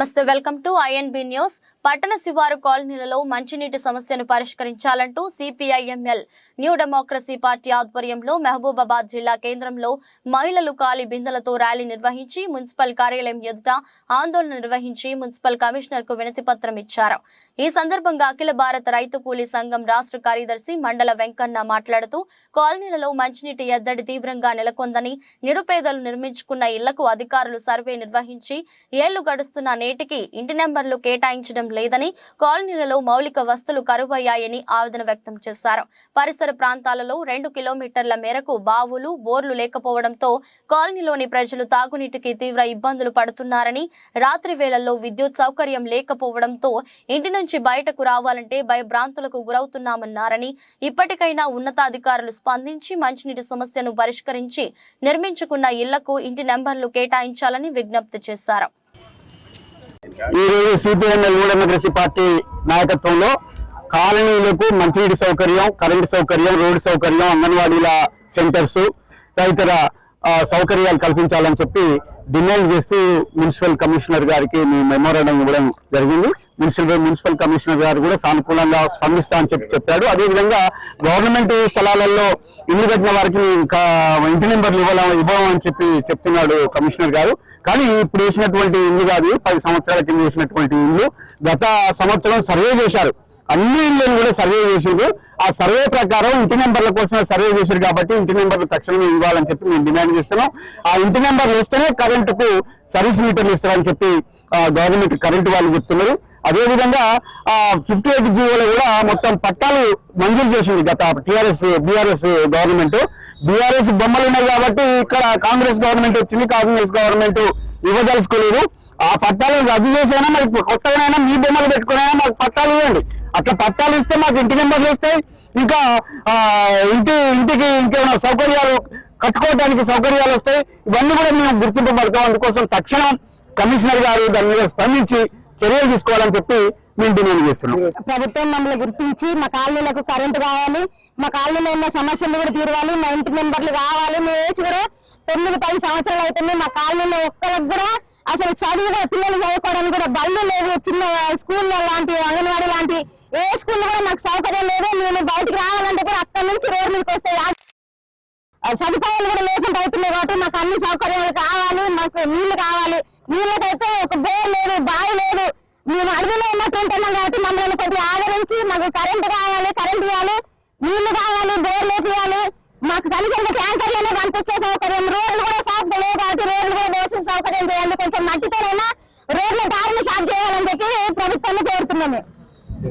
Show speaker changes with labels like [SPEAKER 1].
[SPEAKER 1] Mister, welcome to INB News. పట్టణ శివారు కాలనీలలో మంచినీటి సమస్యను పరిష్కరించాలంటూ సిపిఐఎంఎల్ న్యూ డెమోక్రసీ పార్టీ ఆధ్వర్యంలో మహబూబాబాద్ జిల్లా కేంద్రంలో మహిళలు ఖాళీ బిందెలతో ర్యాలీ నిర్వహించి మున్సిపల్ కార్యాలయం ఎదుట ఆందోళన నిర్వహించి మున్సిపల్ కమిషనర్కు వినతి పత్రం ఇచ్చారు. ఈ సందర్భంగా అఖిల భారత రైతు కూలీ సంఘం రాష్ట్ర కార్యదర్శి మండల వెంకన్న మాట్లాడుతూ కాలనీలలో మంచినీటి ఎద్దడి తీవ్రంగా నెలకొందని నిరుపేదలు నిర్మించుకున్న ఇళ్ళకు అధికారులు సర్వే నిర్వహించి ఏళ్ళు గడుస్తున్న నేటికి ఇంటి నెంబర్లు కేటాయించడం లేదని కాలనీలలో మౌలిక వస్తువులు కరువయ్యాయని ఆవేదన వ్యక్తం చేశారు. పరిసర ప్రాంతాలలో రెండు కిలోమీటర్ల మేరకు బావులు బోర్లు లేకపోవడంతో కాలనీలోని ప్రజలు తాగునీటికి తీవ్ర ఇబ్బందులు పడుతున్నారని రాత్రి వేళల్లో విద్యుత్ సౌకర్యం లేకపోవడంతో ఇంటి నుంచి బయటకు రావాలంటే భయభ్రాంతులకు గురవుతున్నామన్నారని ఇప్పటికైనా ఉన్నతాధికారులు స్పందించి మంచినీటి సమస్యను పరిష్కరించి నిర్మించుకున్న ఇళ్ళకు ఇంటి నెంబర్లు కేటాయించాలని విజ్ఞప్తి చేశారు.
[SPEAKER 2] ఈరోజు సిపిఎంఎల్ మూడమగ్రసి పార్టీ నాయకత్వంలో కాలనీలకు మంచినీటి సౌకర్యం కరెంటు సౌకర్యం రోడ్డు సౌకర్యం అంగన్వాడీల సెంటర్స్ తదితర సౌకర్యాలు కల్పించాలని చెప్పి డిమాండ్ చేస్తూ మున్సిపల్ కమిషనర్ గారికి మీ మెమోరాండం ఇవ్వడం జరిగింది. మున్సిపల్ మున్సిపల్ కమిషనర్ గారు కూడా సానుకూలంగా స్పందిస్తా అని చెప్పి చెప్పాడు. అదేవిధంగా గవర్నమెంట్ స్థలాలలో ఇల్లు కట్టిన వారికి ఇంకా ఇంటి నెంబర్లు ఇవ్వాల అని చెప్పి చెప్తున్నాడు కమిషనర్ గారు. కానీ ఇప్పుడు వేసినటువంటి ఇల్లు కాదు పది సంవత్సరాల కింద వేసినటువంటి ఇల్లు. గత సంవత్సరం సర్వే చేశారు. అన్ని ఇళ్ళని కూడా సర్వే చేసిండ్రు ఆ సర్వే ప్రకారం ఇంటి నెంబర్ల కోసం సర్వే చేశారు కాబట్టి ఇంటి నెంబర్లు తక్షణమే ఇవ్వాలని చెప్పి మేము డిమాండ్ చేస్తున్నాం. ఆ ఇంటి నెంబర్లు ఇస్తేనే కరెంటుకు సర్వీస్ మీటర్లు ఇస్తారని చెప్పి గవర్నమెంట్ కరెంటు వాళ్ళు చెప్తున్నారు. అదేవిధంగా ఫిఫ్టీ ఎయిట్ జీవోలో కూడా మొత్తం పట్టాలు మంజూరు చేసింది గత టిఆర్ఎస్ బీఆర్ఎస్ గవర్నమెంట్. బీఆర్ఎస్ బొమ్మలు ఉన్నాయి కాబట్టి ఇక్కడ కాంగ్రెస్ గవర్నమెంట్ వచ్చింది కాంగ్రెస్ గవర్నమెంట్ ఇవ్వదలుచుకోలేదు. ఆ పట్టాలు రద్దు చేసైనా మరి కొత్తగానైనా మీ బొమ్మలు పెట్టుకునైనా మాకు పట్టాలు ఇవ్వండి. అట్లా పట్టాలు ఇస్తే మాకు ఇంటి నెంబర్లు వస్తాయి. ఇంకా ఇంటి ఇంటికి ఇంకేమైనా సౌకర్యాలు కట్టుకోవడానికి సౌకర్యాలు వస్తాయి. ఇవన్నీ కూడా మేము గుర్తింపబడతాం. అందుకోసం తక్షణం కమిషనర్ గారు దాని మీద స్పందించి చర్యలు తీసుకోవాలని చెప్పి మేము డిమాండ్ చేస్తున్నాం.
[SPEAKER 3] ప్రభుత్వం మమ్మల్ని గుర్తించి మా కాలనీలకు కరెంటు కావాలి. మా కాలనీలో ఉన్న సమస్యలు కూడా తీరవాలి. మా ఇంటి మెంబర్లు కావాలి. మేము ఏజ్ కూడా తొమ్మిది పది సంవత్సరాలు అవుతుంది. మా కాలనీలో ఒక్కరికి కూడా అసలు చదువు పిల్లలు చదువుకోవడానికి కూడా బళ్ళు లేవు. చిన్న స్కూల్లో లాంటి అంగన్వాడీ లాంటి ఏ స్కూల్ కూడా మాకు సౌకర్యం లేదు. మేము బయటికి రావాలంటే కూడా అక్కడ నుంచి రోడ్ మీదకి వస్తే సదుపాయాలు కూడా లేకుండా అవుతున్నాయి కాబట్టి మాకు అన్ని సౌకర్యాలు కావాలి మాకు నీళ్ళు కావాలి. నీళ్ళకైతే ఒక బోర్ లేదు బావి లేదు. మేము అడవిలో ఉన్నట్టు ఉంటున్నాం కాబట్టి మమ్మల్ని కొద్దిగా ఆదరించి మాకు కరెంట్ కావాలి కరెంట్ ఇవ్వాలి నీళ్ళు కావాలి బోర్ లేపియాలి మాకు కనీసం ట్యాంకర్లనే పంపించే సౌకర్యం రోడ్లు కూడా సాఫ్ లేవు కాబట్టి రోడ్లు కూడా వేసే సౌకర్యం చేయండి కొంచెం మట్టితోనైనా రోడ్ల దారిని సాఫ్ చేయాలని చెప్పి ప్రభుత్వాన్ని కోరుతున్నాము.